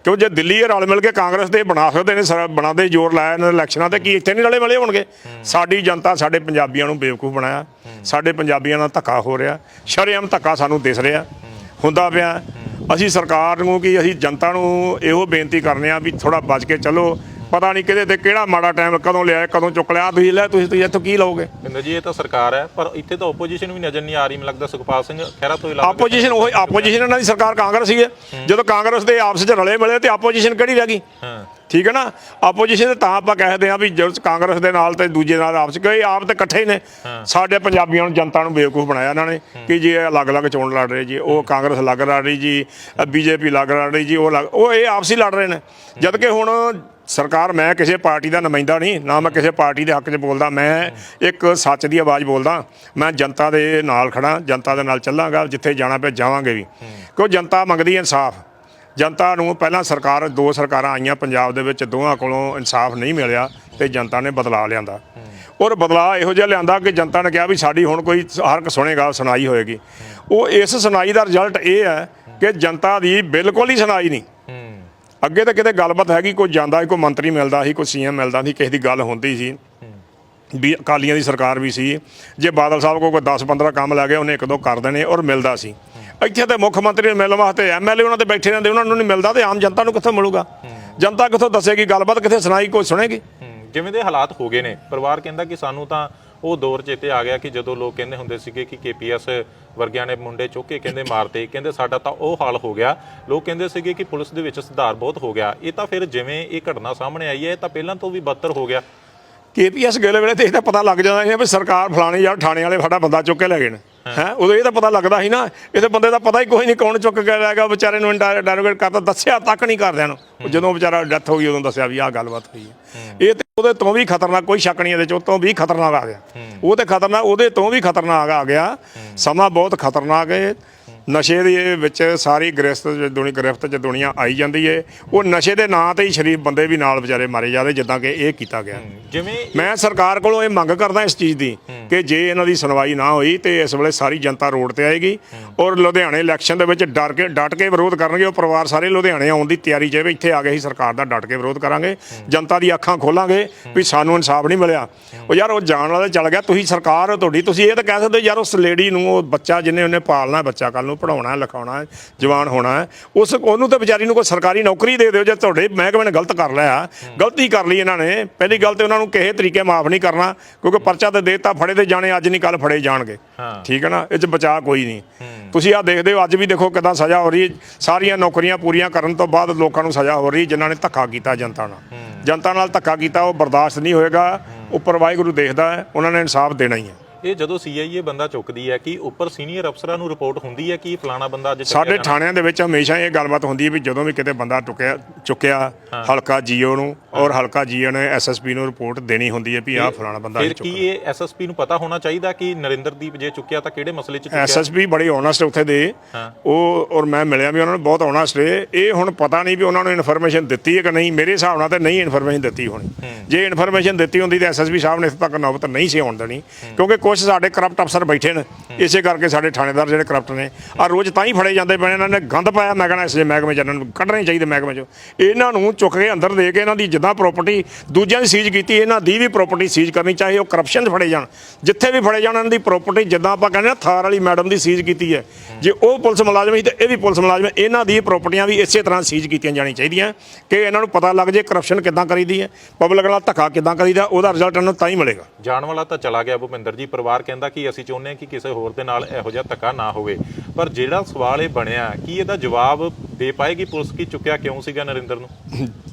ਕਿਉਂ ਜੇ ਦਿੱਲੀ ਇਹ ਰਲ ਮਿਲ ਕੇ ਕਾਂਗਰਸ ਦੇ ਬਣਾ ਸਕਦੇ ਨੇ ਸਰ- ਬਣਾਉਂਦੇ ਜ਼ੋਰ ਲਾਇਆ ਇਹਨਾਂ ਨੇ ਇਲੈਕਸ਼ਨਾਂ ਤੇ ਕੀ ਇੱਥੇ ਨਹੀਂ ਰਲੇ ਮਿਲੇ ਹੋਣਗੇ? ਸਾਡੀ ਜਨਤਾ ਸਾਡੇ ਪੰਜਾਬੀਆਂ ਨੂੰ ਬੇਵਕੂਫ ਬਣਾਇਆ। ਸਾਡੇ ਪੰਜਾਬੀਆਂ ਨਾਲ ਧੱਕਾ ਹੋ ਰਿਹਾ, ਸ਼ਰੇਆਮ ਧੱਕਾ ਸਾਨੂੰ ਦਿਸ ਰਿਹਾ। ਹੁੰਦਾ ਪਿਆ, ਅਸੀਂ ਸਰਕਾਰ ਨੂੰ ਕਿ ਅਸੀਂ ਜਨਤਾ ਨੂੰ ਇਹੋ ਬੇਨਤੀ ਕਰਨੇ ਆ ਵੀ ਥੋੜਾ ਬਚ ਕੇ ਚੱਲੋ ਪਤਾ ਨਹੀਂ ਕਿਹਦੇ ਤੇ ਕਿਹੜਾ ਮਾੜਾ ਟਾਈਮ ਕਦੋਂ ਲਿਆ ਕਦੋਂ ਚੁੱਕ ਲਿਆ। ਤੁਸੀਂ ਲੈ ਤੁਸੀਂ ਤੁਸੀਂ ਇੱਥੋਂ ਕੀ ਲਓਗੇ? ਭੁਪਿੰਦਰ ਜੀ ਇਹ ਤਾਂ ਸਰਕਾਰ ਹੈ ਪਰ ਇੱਥੇ ਤਾਂ ਆਪੋਜੀਸ਼ਨ ਵੀ ਨਜ਼ਰ ਨਹੀਂ ਆ ਰਹੀ। ਮੈਨੂੰ ਲੱਗਦਾ ਸੁਖਪਾਲ ਸਿੰਘ ਖਹਿਰਾ ਤੋਂ ਇਲਾਵਾ ਆਪੋਜੀਸ਼ਨ ਉਹ ਆਪੋਜੀਸ਼ਨ ਇਹਨਾਂ ਦੀ ਸਰਕਾਰ ਕਾਂਗਰਸ ਹੀ ਹੈ। ਜਦੋਂ ਕਾਂਗਰਸ ਦੇ ਆਪਸ ਵਿੱਚ ਰਲੇ ਮਿਲੇ ਤੇ ਆਪੋਜੀਸ਼ਨ ਕਿਹੜੀ ਰਹਿ ਗਈ? ਹਾਂ। ਠੀਕ ਹੈ ਨਾ? ਆਪੋਜੀਸ਼ਨ ਤਾਂ ਆਪਾਂ ਕਹਿੰਦੇ ਆ ਵੀ ਜਦੋਂ ਕਾਂਗਰਸ ਦੇ ਨਾਲ ਤੇ ਦੂਜੇ ਨਾਲ ਆਪਸ ਗਏ ਆਪ ਤੇ ਇਕੱਠੇ ਹੀ ਨੇ। ਸਾਡੇ ਪੰਜਾਬੀਆਂ ਨੂੰ ਜਨਤਾ ਨੂੰ ਬੇਵਕੂਫ ਬਣਾਇਆ ਇਹਨਾਂ ਨੇ ਕਿ ਜੀ ਇਹ ਅਲੱਗ-ਅਲੱਗ ਚੋਣ ਲੜ ਰਹੇ ਜੀ ਉਹ ਕਾਂਗਰਸ ਅਲੱਗ ਲੜ ਰਹੀ ਜੀ ਬੀਜੇਪੀ ਅਲੱਗ ਲੜ ਰਹੀ ਜੀ ਉਹ ਉਹ ਇਹ ਆਪਸੀ ਲੜ ਰਹੇ ਨੇ। ਜਦ ਕਿ ਹੁਣ ਸਰਕਾਰ, ਮੈਂ ਕਿਸੇ ਪਾਰਟੀ ਦਾ ਨੁਮਾਇੰਦਾ ਨਹੀਂ, ਨਾ ਮੈਂ ਕਿਸੇ ਪਾਰਟੀ ਦੇ ਹੱਕ 'ਚ ਬੋਲਦਾ, ਮੈਂ ਇੱਕ ਸੱਚ ਦੀ ਆਵਾਜ਼ ਬੋਲਦਾ, ਮੈਂ ਜਨਤਾ ਦੇ ਨਾਲ ਖੜਾ ਜਨਤਾ ਦੇ ਨਾਲ ਚੱਲਾਂਗਾ, ਜਿੱਥੇ ਜਾਣਾ ਪਿਆ ਜਾਵਾਂਗੇ ਵੀ। ਕਿਉਂ ਜਨਤਾ ਮੰਗਦੀ ਇਨਸਾਫ? ਜਨਤਾ ਨੂੰ ਪਹਿਲਾਂ ਸਰਕਾਰ, ਦੋ ਸਰਕਾਰਾਂ ਆਈਆਂ ਪੰਜਾਬ ਦੇ ਵਿੱਚ, ਦੋਹਾਂ ਕੋਲੋਂ ਇਨਸਾਫ ਨਹੀਂ ਮਿਲਿਆ ਤੇ ਜਨਤਾ ਨੇ ਬਦਲਾਅ ਲਿਆਂਦਾ। ਔਰ ਬਦਲਾਅ ਇਹੋ ਜਿਹਾ ਲਿਆਂਦਾ ਕਿ ਜਨਤਾ ਨੇ ਕਿਹਾ ਵੀ ਸਾਡੀ ਹੁਣ ਕੋਈ ਹਰ ਸੁਣੇਗਾ, ਸੁਣਾਈ ਹੋਏਗੀ। ਉਹ ਇਸ ਸੁਣਾਈ ਦਾ ਰਿਜ਼ਲਟ ਇਹ ਹੈ ਕਿ ਜਨਤਾ ਦੀ ਬਿਲਕੁਲ ਹੀ ਸੁਣਾਈ ਨਹੀਂ। ਅੱਗੇ ਤਾਂ ਕਿਤੇ ਗੱਲਬਾਤ ਹੈਗੀ, ਕੋਈ ਜਾਂਦਾ ਸੀ, ਕੋਈ ਮੰਤਰੀ ਮਿਲਦਾ ਸੀ, ਕੋਈ ਸੀਐਮ ਮਿਲਦਾ ਸੀ, ਕਿਸੇ ਦੀ ਗੱਲ ਹੁੰਦੀ ਸੀ। ਵੀ ਅਕਾਲੀਆਂ ਦੀ ਸਰਕਾਰ ਵੀ ਸੀ। ਜੇ ਬਾਦਲ ਸਾਹਿਬ ਕੋਲ ਕੋਈ 10-15 ਕੰਮ ਲੱਗੇ ਉਹਨੇ ਇੱਕ ਦੋ ਕਰ ਦੇਣੇ ਔਰ ਮਿਲਦਾ ਸੀ। ਇੱਥੇ ਤੇ ਮੁੱਖ ਮੰਤਰੀ ਨੂੰ ਮਿਲਣ ਵਾਸਤੇ ਐਮਐਲਏ ਉਹਨਾਂ ਤੇ ਬੈਠੇ ਰਹਿੰਦੇ, ਉਹਨਾਂ ਨੂੰ ਨਹੀਂ ਮਿਲਦਾ ਤੇ ਆਮ ਜਨਤਾ ਨੂੰ ਕਿੱਥੋਂ ਮਿਲੂਗਾ? ਜਨਤਾ ਕਿੱਥੋਂ ਦੱਸੇਗੀ ਗੱਲਬਾਤ, ਕਿੱਥੇ ਸੁਣਾਈ, ਕੋਈ ਸੁਣੇਗੀ? ਜਿਵੇਂ ਦੇ ਹਾਲਾਤ ਹੋ ਗਏ ਨੇ, ਪਰਿਵਾਰ ਕਹਿੰਦਾ ਕਿ ਸਾਨੂੰ ਤਾਂ ਉਹ ਦੌਰ 'ਚ ਇੱਥੇ ਆ ਗਿਆ ਕਿ ਜਦੋਂ ਲੋਕ ਕਹਿੰਦੇ ਹੁੰਦੇ ਸੀਗੇ ਕਿ ਕੇਪੀਐਸ ਵਰਗਿਆਂ ਨੇ ਮੁੰਡੇ ਚੁੱਕ ਕੇ ਕਹਿੰਦੇ ਮਾਰਤੇ, ਕਹਿੰਦੇ ਸਾਡਾ ਤਾਂ ਉਹ ਹਾਲ ਹੋ ਗਿਆ। ਲੋਕ ਕਹਿੰਦੇ ਸੀਗੇ ਕਿ ਪੁਲਿਸ ਦੇ ਵਿੱਚ ਸੁਧਾਰ ਬਹੁਤ ਹੋ ਗਿਆ। ਇਹ ਤਾਂ ਫਿਰ ਜਿਵੇਂ ਇਹ ਘਟਨਾ ਸਾਹਮਣੇ ਆਈ ਹੈ, ਇਹ ਤਾਂ ਪਹਿਲਾਂ ਤੋਂ ਵੀ ਬਦਤਰ ਹੋ ਗਿਆ। ਕੇਪੀਐਸ ਗੇਲੇ ਵੇਲੇ ਤੇ ਇਹ ਤਾਂ ਪਤਾ ਲੱਗ ਜਾਂਦਾ ਸੀ ਵੀ ਸਰਕਾਰ ਫਲਾਣੇ ਯਾਰ ਥਾਣੇ ਵਾਲੇ ਸਾਡਾ ਬੰਦਾ ਚੁੱਕ ਕੇ ਲੈ ਗਏ ਨੇ। ਹੈ? ਉਦੋਂ ਇਹ ਤਾਂ ਪਤਾ ਲੱਗਦਾ ਸੀ ਨਾ ਇਹਦੇ ਬੰਦੇ ਦਾ ਪਤਾ ਹੀ ਕੋਈ ਨਹੀਂ ਕੌਣ ਚੁੱਕ ਕੇ ਲੈ ਗਿਆ ਵਿਚਾਰੇ ਨੂੰ ਇੰਟਰੋਗੇਟ ਕਰਤਾ ਦੱਸਿਆ ਤੱਕ ਨਹੀਂ ਕਰਦਿਆਂ ਨੂੰ। ਜਦੋਂ ਵਿਚਾਰਾ ਡੈਥ ਹੋ ਗਈ ਉਦੋਂ ਦੱਸਿਆ ਵੀ ਆਹ ਗੱਲਬਾਤ ਹੋਈ ਹੈ। ਇਹ ਤੇ ਉਹਦੇ ਤੋਂ ਵੀ ਖਤਰਨਾਕ ਕੋਈ ਸ਼ੱਕ ਨਹੀਂ ਇਹਦੇ ਚ ਤੋਂ ਵੀ ਖਤਰਨਾਕ ਆ ਗਿਆ। ਉਹ ਤੇ ਖਤਰਨਾਕ ਉਹਦੇ ਤੋਂ ਵੀ ਖਤਰਨਾਕ ਆ ਗਿਆ। ਸਮਾਂ ਬਹੁਤ ਖਤਰਨਾਕ ਹੈ ਨਸ਼ੇ ਦੇ ਵਿੱਚ ਸਾਰੀ ਗ੍ਰਿਫਤ ਦੁਨੀ ਗ੍ਰਿਫਤ ਚ ਦੁਨੀਆ ਆਈ ਜਾਂਦੀ ਹੈ ਉਹ ਨਸ਼ੇ ਦੇ ਨਾਂ ਤੇ ਹੀ ਸ਼ਰੀਫ ਬੰਦੇ ਵੀ ਨਾਲ ਵਿਚਾਰੇ ਮਾਰੇ ਜਾਂਦੇ ਜਿੱਦਾਂ ਕਿ ਇਹ ਕੀਤਾ ਗਿਆ। ਜਿਵੇਂ ਮੈਂ ਸਰਕਾਰ ਕੋਲੋਂ ਇਹ ਮੰਗ ਕਰਦਾ ਇਸ ਚੀਜ਼ ਦੀ ਕਿ ਜੇ ਇਹਨਾਂ ਦੀ ਸੁਣਵਾਈ ਨਾ ਹੋਈ ਤੇ ਇਸ ਵੇਲੇ ਸਾਰੀ ਜਨਤਾ ਰੋਡ ਤੇ ਆਏਗੀ ਔਰ ਲੁਧਿਆਣੇ ਇਲੈਕਸ਼ਨ ਦੇ ਵਿੱਚ ਡਰ ਕੇ ਡਟ ਕੇ ਵਿਰੋਧ ਕਰਨਗੇ। ਉਹ ਪਰਿਵਾਰ ਸਾਰੇ ਲੁਧਿਆਣੇ ਆਉਣ ਦੀ ਤਿਆਰੀ ਵੀ ਇੱਥੇ ਆ ਗਏ ਸੀ ਸਰਕਾਰ ਦਾ ਡਟ ਕੇ ਵਿਰੋਧ ਕਰਾਂਗੇ। ਜਨਤਾ ਦੀ ਅੱਖਾਂ ਖੋਲਾਂਗੇ ਵੀ ਸਾਨੂੰ ਇਨਸਾਫ ਨਹੀਂ ਮਿਲਿਆ। ਉਹ ਯਾਰ ਉਹ ਜਾਣ ਵਾਲਾ ਚੱਲ ਗਿਆ। ਤੁਸੀਂ ਸਰਕਾਰ ਤੁਹਾਡੀ ਤੁਸੀਂ ਇਹ ਤਾਂ ਕਹਿ ਸਕਦੇ ਯਾਰ ਉਸ ਲੇਡੀ ਨੂੰ ਉਹ ਬੱਚਾ ਜਿਹਨੇ ਉਹਨੇ ਪਾਲਣਾ ਬੱਚਾ ਕੱਲ ਨੂੰ ਪੜਾਉਣਾ ਹੈ ਲਿਖਾਉਣਾ ਹੈ ਜਵਾਨ ਹੋਣਾ ਹੈ ਉਸ ਉਹਨੂੰ ਤਾਂ ਵਿਚਾਰੀ ਨੂੰ ਕੋਈ ਸਰਕਾਰੀ ਨੌਕਰੀ ਦੇ ਦਿਓ ਜੇ ਤੁਹਾਡੇ ਮਹਿਕਮੇ ਨੇ ਗਲਤ ਕਰ ਲਿਆ ਗਲਤੀ ਕਰ ਲਈ ਇਹਨਾਂ ਨੇ ਪਹਿਲੀ ਗੱਲ ਤੇ ਉਹਨਾਂ ਨੂੰ ਕਿਸੇ ਤਰੀਕੇ ਮਾਫ ਨਹੀਂ ਕਰਨਾ ਕਿਉਂਕਿ ਪਰਚਾ ਤੇ ਦੇਤਾ ਫੜੇ ਤੇ ਜਾਣੇ ਅੱਜ ਨਹੀਂ ਕੱਲ ਫੜੇ ਜਾਣਗੇ। ਹਾਂ। ਠੀਕ ਹੈ ਨਾ? ਇਹ ਚ ਬਚਾਅ ਕੋਈ ਨਹੀਂ। ਤੁਸੀਂ ਆ ਦੇਖਦੇ ਹੋ ਅੱਜ ਵੀ ਦੇਖੋ ਕਿਦਾਂ ਸਜ਼ਾ ਹੋ ਰਹੀ ਹੈ। ਸਾਰੀਆਂ ਨੌਕਰੀਆਂ ਪੂਰੀਆਂ ਕਰਨ ਤੋਂ ਬਾਅਦ ਲੋਕਾਂ ਨੂੰ ਸਜ਼ਾ ਹੋ ਰਹੀ ਜਿਨ੍ਹਾਂ ਨੇ ਧੱਕਾ ਕੀਤਾ ਜਨਤਾ ਨਾਲ। ਜਨਤਾ ਨਾਲ ਧੱਕਾ ਕੀਤਾ ਉਹ ਬਰਦਾਸ਼ਤ ਨਹੀਂ ਹੋਏਗਾ। ਉੱਪਰ ਵਾਹਿਗੁਰੂ ਦੇਖਦਾ ਹੈ ਉਹਨਾਂ ਨੇ ਇਨਸਾਫ ਦੇਣਾ ਹੀ ਹੈ। ਇਹ ਜਦੋਂ ਸੀਆਈਏ ਬੰਦਾ ਚੁੱਕਦੀ ਹੈ ਕਿ ਉੱਪਰ ਸੀਨੀਅਰ ਅਫਸਰਾਂ ਨੂੰ ਰਿਪੋਰਟ ਹੁੰਦੀ ਹੈ ਕਿ ਫਲਾਣਾ ਬੰਦਾ ਅੱਜ ਸਾਡੇ। ਥਾਣਿਆਂ ਦੇ ਵਿੱਚ ਹਮੇਸ਼ਾ ਇਹ ਗੱਲਬਾਤ ਹੁੰਦੀ ਹੈ ਵੀ ਜਦੋਂ ਵੀ ਕਿਤੇ ਬੰਦਾ ਟੁਕਿਆ ਚੁੱਕਿਆ ਹਲਕਾ ਜੀਓ ਨੂੰ ਔਰ ਹਲਕਾ ਜੀਓ ਨੇ ਐਸਐਸਪੀ ਨੂੰ ਰਿਪੋਰਟ ਦੇਣੀ ਹੁੰਦੀ ਹੈ ਵੀ ਆਹ ਫਲਾਣਾ ਬੰਦਾ ਫਿਰ ਹੀ ਕੀ ਇਹ ਐਸਐਸਪੀ ਨੂੰ ਪਤਾ ਹੋਣਾ ਚਾਹੀਦਾ ਕਿ ਨਰਿੰਦਰਦੀਪ ਜੇ ਚੁੱਕਿਆ ਤਾਂ ਕਿਹੜੇ ਮਸਲੇ 'ਚ ਚੁੱਕਿਆ? ਐਸਐਸਪੀ ਬੜੀ ਓਨੈਸਟ ਉੱਥੇ ਦੇ। ਉਹ ਔਰ ਮੈਂ ਮਿਲਿਆ ਵੀ ਉਹਨਾਂ ਨੂੰ ਬਹੁਤ ਓਨੈਸਟ ਰਹੇ। ਇਹ ਹੁਣ ਪਤਾ ਨਹੀਂ ਵੀ ਉਹਨਾਂ ਨੂੰ ਇਨਫੋਰਮੇਸ਼ਨ ਦਿੱਤੀ ਹੈ ਕਿ ਨਹੀਂ। ਮੇਰੇ ਹਿਸਾਬ ਨਾਲ ਤਾਂ ਨਹੀਂ ਇਨਫੋਰਮੇਸ਼ਨ ਦਿੱਤੀ ਹੋਣੀ। ਜੇ ਇਨਫੋਰਮੇਸ਼ਨ ਦਿੱਤੀ ਹੁੰਦੀ ਤਾਂ ਐਸਐਸਪੀ ਸਾਹਿਬ ਨੇ ਇੱਥੇ ਤੱਕ ਨੌਬਤ ਨਹੀਂ ਸੀ ਆਉਣ ਦੇਣੀ। ਕਿਉਂਕਿ ਕੁਝ ਸਾਡੇ ਕਰਪਟ ਅਫਸਰ ਬੈਠੇ ਨੇ। ਇਸੇ ਕਰਕੇ ਸਾਡੇ ਥਾਣੇਦਾਰ ਜਿਹੜੇ ਕਰਪਟ ਨੇ ਆ ਰੋਜ਼ ਤਾਂ ਹੀ ਫੜੇ ਜਾਂਦੇ ਪਏ ਇਹਨਾਂ ਨੇ ਗੰਦ ਪਾਇਆ, ਮੈਂ ਕਹਿੰਦਾ ਇਸ ਜੇ ਮਹਿਕਮੇ ਚ ਇਹਨਾਂ ਨੂੰ ਕੱਢਣੇ ਚਾਹੀਦੇ ਮਹਿਕਮੇ ਚੋਂ। ਇਹਨਾਂ ਨੂੰ ਚੁੱਕ ਕੇ ਅੰਦਰ ਦੇ ਕੇ ਇਹਨਾਂ ਦੀ ਜਿੱਦਾਂ ਪ੍ਰਾਪਰਟੀ ਦੂਜਿਆਂ ਦੀ ਸੀਜ਼ ਕੀਤੀ, ਇਹਨਾਂ ਦੀ ਵੀ ਪ੍ਰਾਪਰਟੀ ਸੀਜ਼ ਕਰਨੀ, ਚਾਹੇ ਉਹ ਕਰਪਸ਼ਨ 'ਚ ਫੜੇ ਜਾਣ। ਜਿੱਥੇ ਵੀ ਫੜੇ ਜਾਣ, ਇਹਨਾਂ ਦੀ ਪ੍ਰਾਪਰਟੀ ਜਿੱਦਾਂ ਆਪਾਂ ਕਹਿੰਦੇ ਨਾ ਥਾਰ ਵਾਲੀ ਮੈਡਮ ਦੀ ਸੀਜ਼ ਕੀਤੀ ਹੈ। ਜੇ ਉਹ ਪੁਲਿਸ ਮੁਲਾਜ਼ਮ ਸੀ, ਤੇ ਇਹ ਵੀ ਪੁਲਿਸ ਮੁਲਾਜ਼ਮ ਇਹਨਾਂ ਦੀ ਪ੍ਰਾਪਰਟੀਆਂ ਵੀ ਇਸੇ ਤਰ੍ਹਾਂ ਸੀਜ਼ ਕੀਤੀਆਂ ਜਾਣੀ ਚਾਹੀਦੀਆਂ ਕਿ ਇਹਨਾਂ ਨੂੰ ਪਤਾ ਲੱਗ ਜੇ ਕਰਪਸ਼ਨ ਕਿੱਦਾਂ ਕਰੀਦੀ ਹੈ ਪਬਲਿਕ ਨਾਲ ਧੱਕਾ ਕਿੱਦਾਂ ਕਰੀਦਾ, ਉਹਦਾ ਰਿਜ਼ਲਟ ਇਹਨਾਂ ਨੂੰ ਤਾਂ ਹੀ ਮਿਲੇਗਾ। ਜਾਣ ਵਾਲਾ ਤਾਂ ਚਲਾ ਗਿਆ ਭੁਪਿੰਦਰ ਜੀ ਪਰਿਵਾਰ ਕਹਿੰਦਾ ਕਿ ਅਸੀਂ ਚਾਹੁੰਦੇ ਹਾਂ ਕਿ ਕਿਸੇ ਹੋਰ ਦੇ ਨਾਲ ਇਹੋ ਜਿਹਾ ਧੱਕਾ ਨਾ ਹੋਵੇ। ਪਰ ਜਿਹੜਾ ਸਵਾਲ ਇਹ ਬਣਿਆ, ਕੀ ਇਹਦਾ ਜਵਾਬ ਦੇ ਪਾਏਗੀ ਪੁਲਿਸ? ਕੀ ਚੁੱਕਿਆ ਕਿਉਂ ਸੀਗਾ ਨਰਿੰਦਰ ਨੂੰ?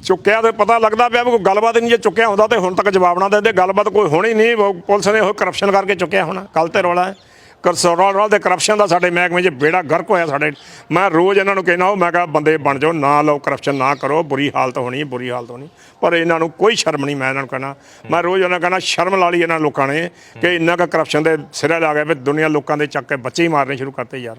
ਚੁੱਕਿਆ ਤੇ ਪਤਾ ਲੱਗਦਾ ਪਿਆ ਕੋਈ ਗੱਲਬਾਤ ਨਹੀਂ ਜੇ ਚੁੱਕਿਆ ਹੁੰਦਾ ਤੇ ਹੁਣ ਤੱਕ ਜਵਾਬ ਨਾ ਦਿੰਦੇ, ਗੱਲਬਾਤ ਕੋਈ ਹੋਣੀ ਨਹੀਂ, ਪੁਲਿਸ ਨੇ ਉਹ ਕਰਪਸ਼ਨ ਕਰਕੇ ਚੁੱਕਿਆ ਹੋਣਾ ਕੱਲ ਤੇ ਰੌਲਾ ਹੈ। ਕਰਸੋਰਲ ਦੇ ਕਰਪਸ਼ਨ ਦਾ ਸਾਡੇ ਮਹਿਕਮੇ 'ਚ ਬੇੜਾ ਗਰਕ ਹੋਇਆ ਸਾਡੇ। ਮੈਂ ਰੋਜ਼ ਇਹਨਾਂ ਨੂੰ ਕਹਿੰਦਾ, ਉਹ ਮੈਂ ਕਿਹਾ, ਬੰਦੇ ਬਣ ਜਾਓ, ਨਾ ਲਓ ਕਰਪਸ਼ਨ ਨਾ ਕਰੋ, ਬੁਰੀ ਹਾਲਤ ਹੋਣੀ, ਬੁਰੀ ਹਾਲਤ ਹੋਣੀ। ਪਰ ਇਹਨਾਂ ਨੂੰ ਕੋਈ ਸ਼ਰਮ ਨਹੀਂ, ਮੈਂ ਇਹਨਾਂ ਨੂੰ ਕਹਿਣਾ ਮੈਂ ਰੋਜ਼ ਇਹਨਾਂ ਨੂੰ ਕਹਿਣਾ ਸ਼ਰਮ ਲਾ ਲਈ ਇਹਨਾਂ ਲੋਕਾਂ ਨੇ ਕਿ ਇੰਨਾ ਕੁ ਕਰਪਸ਼ਨ ਦੇ ਸਿਰੇ ਲਾ ਗਏ ਵੀ ਦੁਨੀਆ ਲੋਕਾਂ ਦੇ ਚੱਕ ਕੇ ਬੱਚੇ ਹੀ ਮਾਰਨੇ ਸ਼ੁਰੂ ਕਰਤੇ ਯਾਰ।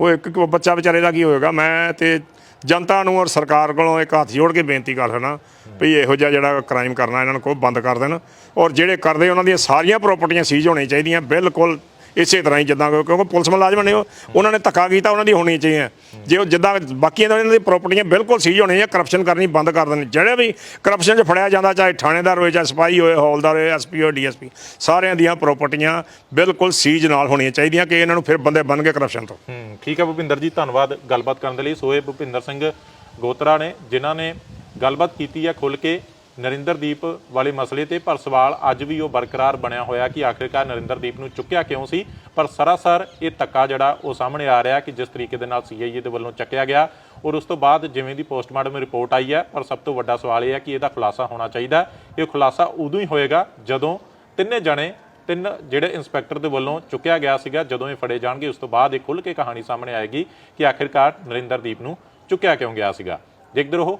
ਉਹ ਇੱਕ ਇੱਕ ਬੱਚਾ ਵਿਚਾਰੇ ਦਾ ਕੀ ਹੋਏਗਾ? ਮੈਂ ਤੇ ਜਨਤਾ ਨੂੰ ਔਰ ਸਰਕਾਰ ਕੋਲੋਂ ਇੱਕ ਹੱਥ ਜੋੜ ਕੇ ਬੇਨਤੀ ਕਰ ਸਕਦਾ ਵੀ ਇਹੋ ਜਿਹਾ ਜਿਹੜਾ ਕ੍ਰਾਈਮ ਕਰਨਾ, ਇਹਨਾਂ ਨੂੰ ਕੋਈ ਬੰਦ ਕਰ ਦੇਣ। ਔਰ ਜਿਹੜੇ ਕਰਦੇ, ਉਹਨਾਂ ਦੀਆਂ ਸਾਰੀਆਂ ਪ੍ਰਾਪਰਟੀਆਂ ਸੀਜ਼ ਹੋਣੀਆਂ ਚਾਹੀਦੀਆਂ, ਬਿਲਕੁਲ ਇਸੇ ਤਰ੍ਹਾਂ ਹੀ ਜਿੱਦਾਂ ਕਿਉਂਕਿ ਪੁਲਿਸ ਮੁਲਾਜ਼ਮ ਨੇ ਉਹ, ਉਹਨਾਂ ਨੇ ਧੱਕਾ ਕੀਤਾ, ਉਹਨਾਂ ਦੀ ਹੋਣੀ ਚਾਹੀਏ। ਜੇ ਉਹ ਜਿੱਦਾਂ ਬਾਕੀਆਂ ਦਾ ਇਹਨਾਂ ਦੀ ਪ੍ਰਾਪਰਟੀਆਂ ਬਿਲਕੁਲ ਸੀਜ਼ ਹੋਣੀਆਂ ਕਰਪਸ਼ਨ ਕਰਨੀ ਬੰਦ ਕਰ ਦੇਣੀ, ਜਿਹੜੇ ਵੀ ਕਰਪਸ਼ਨ 'ਚ ਫੜਿਆ ਜਾਂਦਾ, ਚਾਹੇ ਥਾਣੇਦਾਰ ਹੋਏ, ਚਾਹੇ ਸਿਪਾਹੀ ਹੋਏ, ਹੌਲਦਾਰ ਹੋਏ ਐਸਪੀ ਹੋਏ ਡੀਐਸਪੀ ਸਾਰਿਆਂ ਦੀਆਂ ਪ੍ਰਾਪਰਟੀਆਂ ਬਿਲਕੁਲ ਸੀਜ਼ ਨਾਲ ਹੋਣੀਆਂ ਚਾਹੀਦੀਆਂ ਕਿ ਇਹਨਾਂ ਨੂੰ ਫਿਰ ਬੰਦੇ ਬਣ ਬਣਨਗੇ ਕਰਪਸ਼ਨ ਤੋਂ। ਹੂੰ, ਠੀਕ ਹੈ ਭੁਪਿੰਦਰ ਜੀ, ਧੰਨਵਾਦ ਗੱਲਬਾਤ ਕਰਨ ਦੇ ਲਈ। ਸੋਏ ਭੁਪਿੰਦਰ ਸਿੰਘ ਗੋਤਰਾ ਨੇ, ਜਿਨ੍ਹਾਂ ਨੇ ਗੱਲਬਾਤ ਕੀਤੀ ਹੈ ਖੁੱਲ ਕੇ ਨਰਿੰਦਰਦੀਪ ਵਾਲੇ ਮਸਲੇ ਤੇ, ਪਰ ਸਵਾਲ ਅੱਜ ਵੀ ਉਹ ਬਰਕਰਾਰ ਬਣਿਆ ਹੋਇਆ ਕਿ ਆਖਿਰਕਾਰ ਨਰਿੰਦਰਦੀਪ ਨੂੰ ਚੁੱਕਿਆ ਕਿਉਂ ਸੀ? ਪਰ ਸਰਾਸਰ ਇਹ ਤੱਕਾ ਜਿਹੜਾ ਉਹ ਸਾਹਮਣੇ ਆ ਰਿਹਾ ਕਿ ਜਿਸ ਤਰੀਕੇ ਦੇ ਨਾਲ ਸੀਆਈਏ ਦੇ ਵੱਲੋਂ ਚੱਕਿਆ ਗਿਆ ਔਰ ਉਸ ਤੋਂ ਬਾਅਦ ਜਿਵੇਂ ਦੀ ਪੋਸਟਮਾਰਟਮ ਰਿਪੋਰਟ ਆਈ ਹੈ, ਪਰ ਸਭ ਤੋਂ ਵੱਡਾ ਸਵਾਲ ਇਹ ਹੈ ਕਿ ਇਹਦਾ ਖੁਲਾਸਾ ਹੋਣਾ ਚਾਹੀਦਾ ਇਹ ਖੁਲਾਸਾ ਉਦੋਂ ਹੀ ਹੋਏਗਾ ਜਦੋਂ ਤਿੰਨੇ ਜਣੇ, ਤਿੰਨ ਜਿਹੜੇ ਇੰਸਪੈਕਟਰ ਦੇ ਵੱਲੋਂ ਚੁੱਕਿਆ ਗਿਆ ਸੀਗਾ, ਜਦੋਂ ਇਹ ਫੜੇ ਜਾਣਗੇ, ਉਸ ਤੋਂ ਬਾਅਦ ਇਹ ਖੁੱਲ ਕੇ ਕਹਾਣੀ ਸਾਹਮਣੇ ਆਏਗੀ ਕਿ ਆਖਿਰਕਾਰ ਨਰਿੰਦਰਦੀਪ ਨੂੰ ਚੁੱਕਿਆ ਕਿਉਂ ਗਿਆ ਸੀਗਾ। ਦੇਖਦੇ ਰਹੋ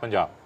#ਪੰਜਾਬ।